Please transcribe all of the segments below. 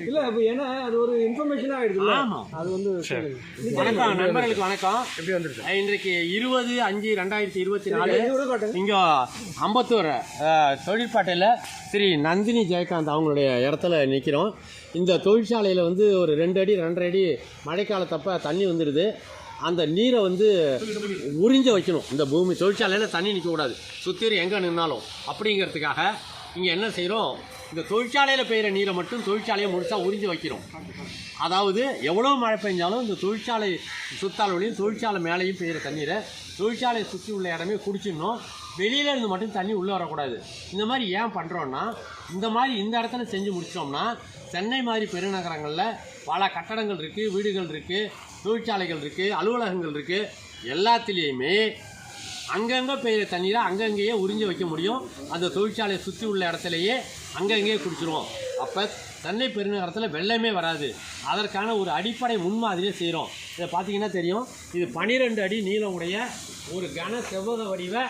இல்ல இப்ப ஏன்னா அது ஒரு இன்ஃபர்மேஷனா ஆயிடுதுல்ல ஆமா. அது வந்து வணக்கம் நண்பர்களுக்கு வணக்கம். எப்படி வந்துருச்சு அஹ் இன்றைக்கு இருபது அஞ்சு ரெண்டாயிரத்தி இருபத்தி நாலு. இங்கே அம்பத்தூர் தொழிற்பாட்டையில் ஸ்ரீ நந்தினி ஜெயகாந்த் அவங்களுடைய இடத்துல நிற்கிறோம் இந்த தொழிற்சாலையில் வந்து ஒரு ரெண்டு அடி ரெண்டரை அடி மழைக்காலத்தப்ப தண்ணி வந்துடுது அந்த நீரை வந்து உறிஞ்ச வைக்கணும். இந்த பூமி தொழிற்சாலையில் தண்ணி நிற்கக்கூடாது சுற்றிலும் எங்கே நின்னாலும். அப்படிங்கிறதுக்காக இங்கே என்ன செய்கிறோம் இந்த தொழிற்சாலையில் பெய்கிற நீரை மட்டும் தொழிற்சாலையை முழுசாக உறிஞ்சி வைக்கிறோம். அதாவது எவ்வளோ மழை பெஞ்சாலும் இந்த தொழிற்சாலை சுத்தால் வழியும் தொழிற்சாலை மேலேயும் பெய்கிற தண்ணீரை தொழிற்சாலையை சுற்றி உள்ள இடமே குடிச்சிடணும். வெளியில இருந்து மட்டும் தண்ணி உள்ளே வரக்கூடாது. இந்த மாதிரி ஏன் பண்ணுறோன்னா இந்த மாதிரி இந்த இடத்துல செஞ்சு முடித்தோம்னா சென்னை மாதிரி பெருநகரங்களில் பல கட்டடங்கள் இருக்குது வீடுகள் இருக்குது தொழிற்சாலைகள் இருக்குது அலுவலகங்கள் இருக்குது எல்லாத்துலேயுமே அங்கங்கே பெய்கிற தண்ணீரை அங்கங்கேயே உறிஞ்சு வைக்க முடியும். அந்த தொழிற்சாலையை சுற்றி உள்ள இடத்துலையே அங்கங்கேயே குடிச்சிருவோம். அப்போ சென்னை பெருநகரத்தில் வெள்ளமே வராது. அதற்கான ஒரு அடிப்படை முன்மாதிரியை செய்கிறோம் இதை பார்த்தீங்கன்னா தெரியும். இது பனிரெண்டு அடி நீளம் உடைய ஒரு கன செவ்வக வடிவ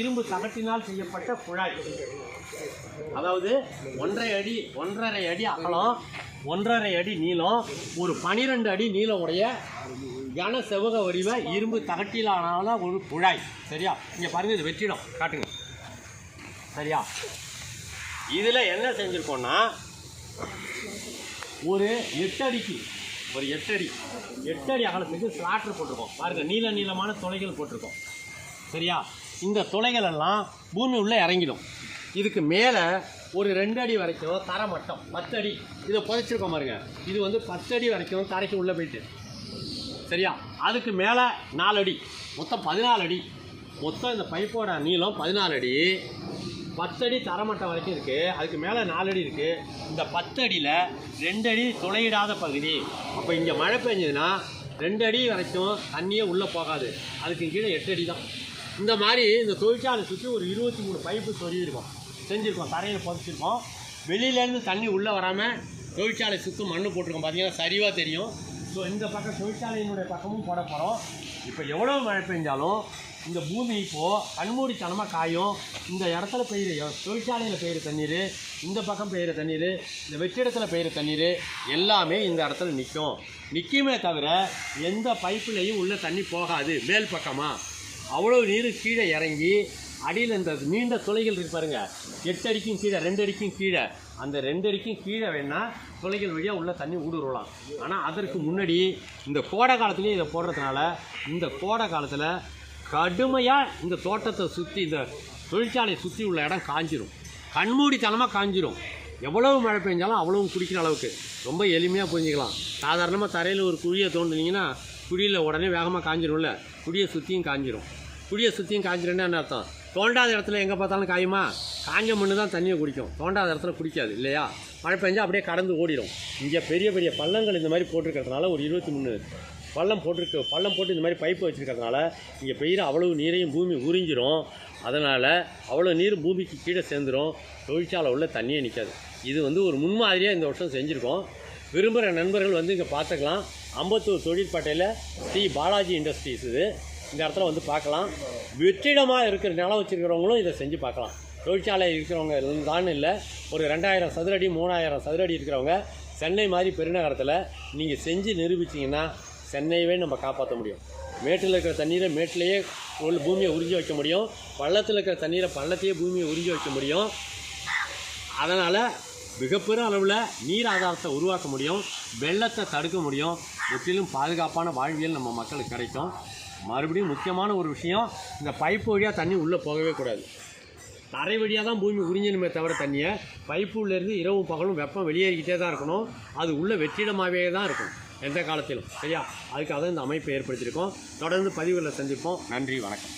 இரும்பு தகட்டினால் செய்யப்பட்ட குழாய். அதாவது ஒன்றரை அடி ஒன்றரை அடி அகலம் ஒன்றரை அடி நீளம் ஒரு பனிரெண்டு அடி நீளம் உடைய கன செவ்வக வடிவ இரும்பு தகட்டிலான ஒரு குழாய். சரியா? இங்கே பாருங்கள் இது வெற்றிடம். காட்டுங்க. சரியா? இதில் என்ன செஞ்சுருக்கோம்னா ஒரு எட்டடிக்கு ஒரு எட்டடி எட்டடி அகலத்துக்கு ஸ்லாட்ரு போட்டிருக்கோம். பாருங்க நீல நீளமான துளைகள் போட்டிருக்கோம். சரியா? இந்த துளைகள் எல்லாம் பூமி உள்ளே இறங்கிடும். இதுக்கு மேலே ஒரு ரெண்டு அடி வரைக்கும் தரை மட்டம் பத்து அடி இதை புதைச்சிருக்கோம் பாருங்க. இது வந்து பத்து அடி வரைக்கும் தரைக்கு உள்ளே போயிட்டு. சரியா? அதுக்கு மேலே நாலு அடி. மொத்தம் பதினாலு அடி. மொத்தம் இந்த பைப்போட நீளம் பதினாலு அடி. பத்தடி தரமட்டம் வரைக்கும் இருக்குது அதுக்கு மேலே நாலு அடி இருக்குது இந்த பத்தடியில் ரெண்டு அடி துளையிடாத பகுதி. அப்போ இங்கே மழை பெஞ்சதுன்னா ரெண்டு அடி வரைக்கும் தண்ணியே உள்ளே போகாது. அதுக்கு கீழே எட்டு அடி தான் இந்த மாதிரி இந்த தொழிற்சாலை சுற்றி ஒரு இருபத்தி மூணு பைப்பு சொருகிருக்கோம் செஞ்சுருக்கோம். தரையில் புதைச்சிருக்கோம். வெளியிலேருந்து தண்ணி உள்ளே வராமல் தொழிற்சாலை சுற்றும் மண்ணு போட்டிருக்கோம். பார்த்தீங்கன்னா சரிவாக தெரியும். ஸோ இந்த பக்கம் தொழிற்சாலையினுடைய பக்கமும் போட போகிறோம் இப்போ எவ்வளோ மழை பெஞ்சாலும் இந்த பூமி இப்போது கண்மூடித்தனமாக காயும். இந்த இடத்துல பெய்கிற தொழிற்சாலையில் பெய்கிற தண்ணீர் இந்த பக்கம் பெய்கிற தண்ணீர் இந்த வெற்றிடத்தில் பெய்கிற தண்ணீர் எல்லாமே இந்த இடத்துல நிற்கும் நிற்குமே தவிர எந்த பைப்புலேயும் உள்ள தண்ணி போகாது. மேல் பக்கமாக அவ்வளோ நீர் கீழே இறங்கி அடியில் இந்த நீண்ட துளைகள் இருக்கு பாருங்க. எட்டு அடிக்கும் கீழே ரெண்டு அடிக்கும் கீழே. அந்த ரெண்டு அடிக்கும் கீழே வேணால் துளைகள் வழியாக உள்ள தண்ணி ஊடுருவலாம். ஆனால் அதற்கு முன்னாடி இந்த கோடை காலத்துலேயே இதை போடுறதுனால இந்த கோடை காலத்தில் கடுமையாக இந்த தோட்டத்தை சுற்றி இந்த தொழிற்சாலையை சுற்றி உள்ள இடம் காஞ்சிரும். கண்மூடித்தனமாக காஞ்சிரும். எவ்வளவு மழை பெஞ்சாலும் அவ்வளவு குடிக்கிற அளவுக்கு. ரொம்ப எளிமையாக புரிஞ்சுக்கலாம். சாதாரணமாக தரையில் ஒரு குழியை தோண்டினீங்கன்னா குழியில் உடனே வேகமாக காஞ்சிரும்ல. குழியை சுற்றியும் காஞ்சிரும். குழியை சுற்றியும் காஞ்சிரும்னு என்ன அர்த்தம்? தோண்டாத இடத்துல எங்கே பார்த்தாலும் காயுமா? காஞ்ச மண்ணு தான் தண்ணியை குடிக்கும். தோண்டாத இடத்துல குடிக்காது இல்லையா? மழை பெஞ்சா அப்படியே கடந்து ஓடிடும். இங்கே பெரிய பெரிய பள்ளங்கள் இந்த மாதிரி போட்டிருக்கிறதுனால ஒரு இருபத்தி மூணு பள்ளம் போட்டிருக்கு பள்ளம் போட்டு இந்த மாதிரி பைப்பு வச்சுருக்கிறதுனால இங்கே பெய்கிற அவ்வளவு நீரையும் பூமி உறிஞ்சிரும். அதனால் அவ்வளோ நீர் பூமிக்கு கீழே சேர்ந்துடும் தொழிற்சாலை உள்ள தண்ணியே நிற்காது இது வந்து ஒரு முன்மாதிரியாக இந்த வருஷம் செஞ்சுருக்கோம். விரும்புகிற நண்பர்கள் வந்து இங்கே பார்த்துக்கலாம். அம்பத்தூர் தொழிற்பேட்டையில் ஸ்ரீ பாலாஜி இண்டஸ்ட்ரீஸ் இது. இந்த இடத்துல வந்து பார்க்கலாம். வெற்றிடமாக இருக்கிற நிலம் வச்சுருக்கிறவங்களும் இதை செஞ்சு பார்க்கலாம். தொழிற்சாலை இருக்கிறவங்க தான் இல்லை. ஒரு ரெண்டாயிரம் சதுரடி மூணாயிரம் சதுரடி இருக்கிறவங்க சென்னை மாதிரி பெருநகரத்தில் நீங்கள் செஞ்சு நிரூபிச்சிங்கன்னா சென்னையவே நம்ம காப்பாற்ற முடியும். மேட்டில் இருக்கிற தண்ணீரை மேட்டிலேயே உள்ள பூமியை உறிஞ்சி வைக்க முடியும். பள்ளத்தில் இருக்கிற தண்ணீரை பள்ளத்தையே பூமியை உறிஞ்சி வைக்க முடியும். அதனால் மிகப்பெரும் அளவில் நீர் ஆதாரத்தை உருவாக்க முடியும். வெள்ளத்தை தடுக்க முடியும். முற்றிலும் பாதுகாப்பான வாழ்வியல் நம்ம மக்களுக்கு கிடைக்கும். மறுபடியும் முக்கியமான ஒரு விஷயம் இந்த பைப்பு வழியாக தண்ணி உள்ளே போகவே கூடாது. தரை வழியாக தான் பூமி உறிஞ்சணுமே தவிர தண்ணியை பைப்பு உள்ளேருந்து இரவும் பகலும் வெப்பம் வெளியேறிக்கிட்டே தான் இருக்கணும். அது உள்ள வெற்றிடமாகவே தான் இருக்கும் எந்த காலத்திலும். சரியா? அதுக்காக தான் இந்த அமைப்பை ஏற்படுத்தியிருக்கோம். தொடர்ந்து பதிவுகளை சந்திப்போம். நன்றி வணக்கம்.